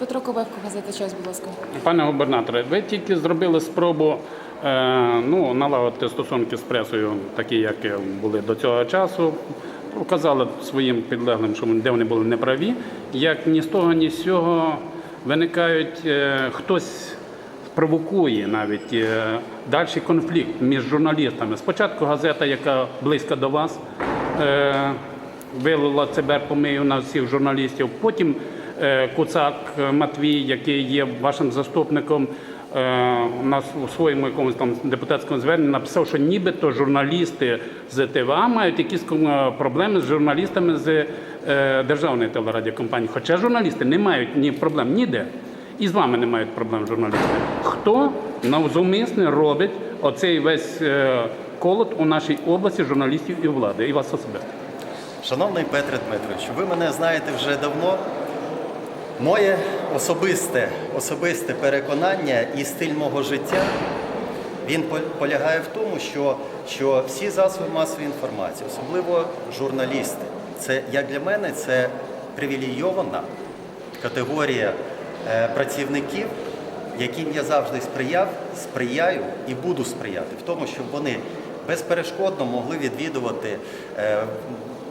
Петро Ковевко, газета час, будь ласка. Пане губернаторе, ви тільки зробили спробу е, ну, налагодити стосунки з пресою, такі, як були до цього часу. Указали своїм підлеглим, що де вони були неправі. Як ні з того, ні з цього виникають, е, хтось провокує навіть е, дальший конфлікт між журналістами. Спочатку газета, яка близька до вас, е, вилила цибер помию на всіх журналістів. Потім Куцак е, Матвій, який є вашим заступником, е, у нас у своєму якомусь там депутатському зверненні написав, що нібито журналісти з ТВА мають якісь е, проблеми з журналістами з е, державної телерадіокомпанії. Хоча журналісти не мають ні проблем ніде. І з вами не мають проблем журналісти. Хто навзумисне робить оцей весь е, колот у нашій області журналістів і влади, і вас особисто? Шановний Петре Дмитрович, ви мене знаєте вже давно. Моє особисте, особисте переконання і стиль мого життя він полягає в тому, що, що всі засоби масової інформації, особливо журналісти, це як для мене це привілейована категорія е, працівників, яким я завжди сприяв, сприяю і буду сприяти в тому, щоб вони безперешкодно могли відвідувати е,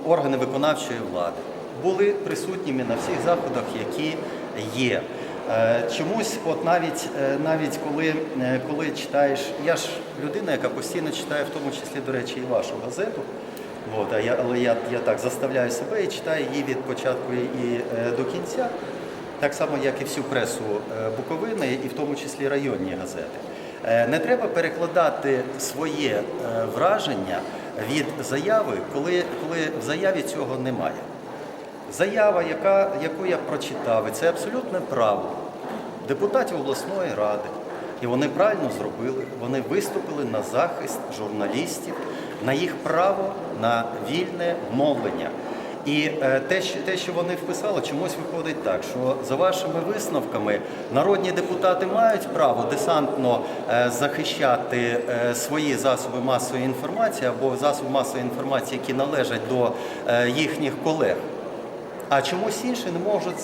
органи виконавчої влади, були присутніми на всіх заходах, які є. Е, Чомусь, от навіть е, навіть коли, е, коли читаєш, я ж людина, яка постійно читає, в тому числі, до речі, і вашу газету. От, а я, але я, я так заставляю себе і читаю її від початку і до кінця, так само, як і всю пресу Буковини, і в тому числі районні газети. Не треба перекладати своє враження від заяви, коли, коли в заяві цього немає. Заява, яка, яку я прочитав, і це абсолютне право депутатів обласної ради. І вони правильно зробили. Вони виступили на захист журналістів, на їх право на вільне мовлення. І е, те, що, те, що вони вписали, чомусь виходить так, що за вашими висновками народні депутати мають право десантно е, захищати е, свої засоби масової інформації або засоби масової інформації, які належать до їхніх колег. А чомусь інші не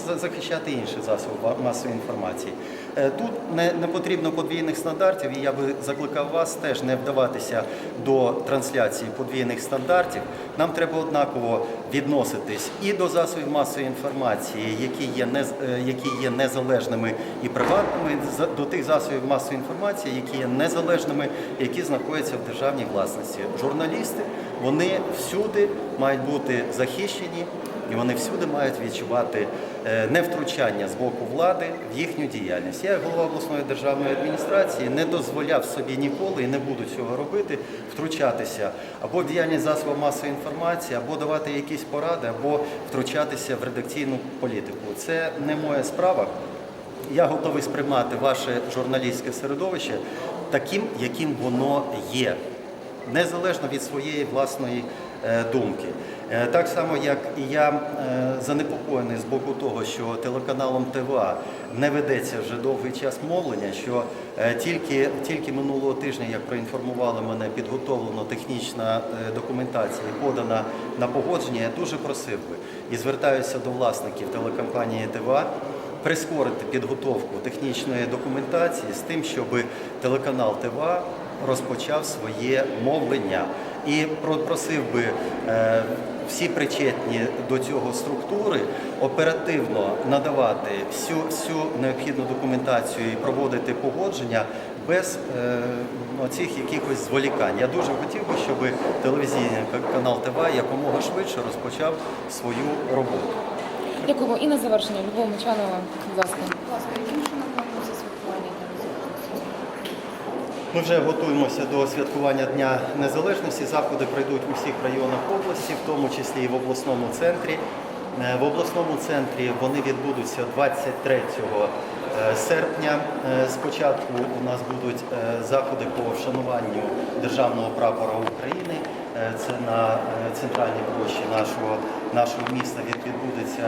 за- захищати інші засоби масової інформації. Е, Тут не, не потрібно подвійних стандартів, і я би закликав вас теж не вдаватися до трансляції подвійних стандартів. Нам треба однаково відноситись і до засобів масової інформації, які є, не, які є незалежними і приватними, за- до тих засобів масової інформації, які є незалежними, які знаходяться в державній власності. Журналісти вони всюди мають бути захищені. І вони всюди мають відчувати е, невтручання з боку влади в їхню діяльність. Я, як голова обласної державної адміністрації, не дозволяв собі ніколи і не буду цього робити, втручатися або в діяльність засобів масової інформації, або давати якісь поради, або втручатися в редакційну політику. Це не моя справа. Я готовий сприймати ваше журналістське середовище таким, яким воно є незалежно від своєї власної е, думки. Е, Так само, як і я е, занепокоєний з боку того, що телеканалом ТВА не ведеться вже довгий час мовлення, що е, тільки, тільки минулого тижня, як проінформували мене, підготовлено технічна документація і подана на погодження, я дуже просив би і звертаюся до власників телекомпанії ТВА прискорити підготовку технічної документації з тим, щоб телеканал ТВА розпочав своє мовлення і про- просив би е, всі причетні до цього структури оперативно надавати всю, всю необхідну документацію і проводити погодження без е, оцих якихось зволікань. Я дуже хотів би, щоб телевізійний канал ТВА якомога швидше розпочав свою роботу. Дякуємо. І на завершення, Любов Мочанова, будь ласка. Будь ласка, яким чином планується святкування Дня Незалежності? Ми вже готуємося до святкування Дня Незалежності. Заходи пройдуть у всіх районах області, в тому числі і в обласному центрі. Е, В обласному центрі вони відбудуться 23 е, серпня. Е, Спочатку у нас будуть заходи по вшануванню державного прапора України. Це на центральній площі нашого, нашого міста від- відбудеться,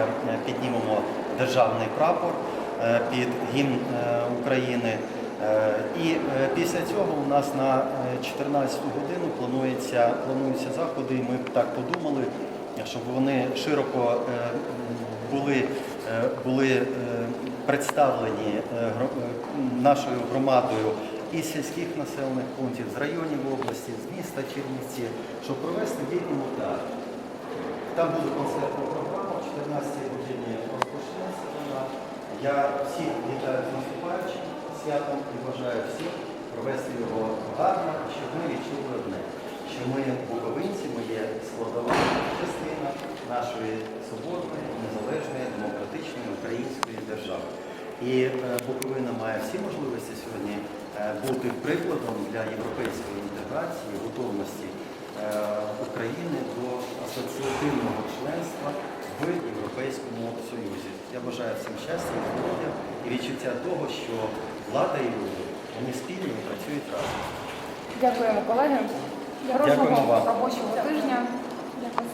піднімемо державний прапор під гімн України. Е, І е, після цього у нас на е, 14 годину планується, плануються заходи, і ми так подумали, щоб вони широко е, були е, були е, представлені е, е, нашою громадою із сільських населених пунктів, з районів області, з міста Чернівці, щоб провести літню так. Там буде концертна програма, о 14 годині розпочнеться вона. Я всіх вітаю з наступаючим святом і бажаю всім провести його гарно, щоб ми відчули одне, що ми буковинці, ми є складова частина нашої свободної, незалежної, демократичної української держави. І е, Буковина має всі можливості сьогодні е, бути прикладом для європейської інтеграції, готовності е, України до асоціативного членства в Європейському Союзі. Я бажаю всім щастя, здоров'я і відчуття того, що влада і люди вони спільно працюють разом. Дякуємо, колеги. Дякуємо вам. робочого тижня. Дякую.